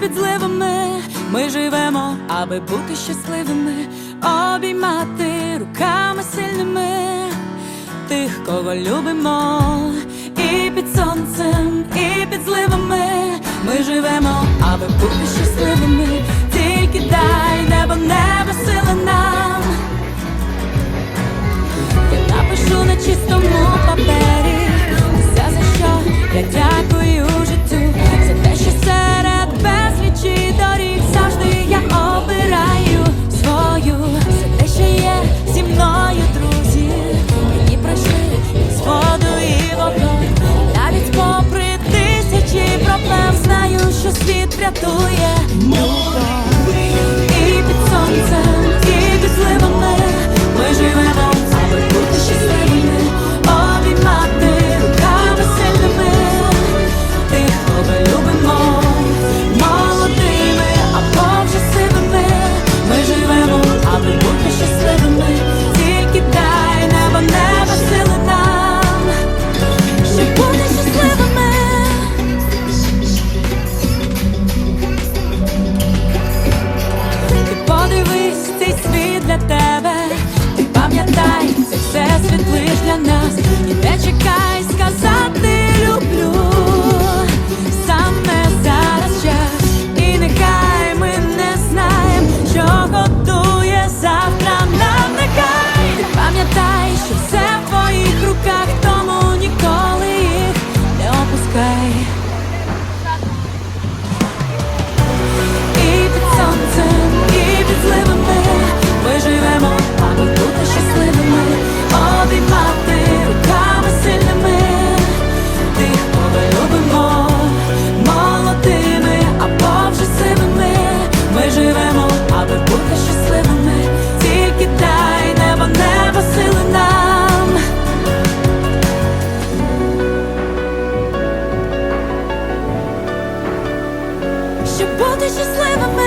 під зливами. Ми живемо, аби бути щасливими, обіймати руками сильними тих, кого любимо, і під сонцем, і під зливами. Ми живемо, аби бути щасливими. Тільки дай небо, небо Мова just living.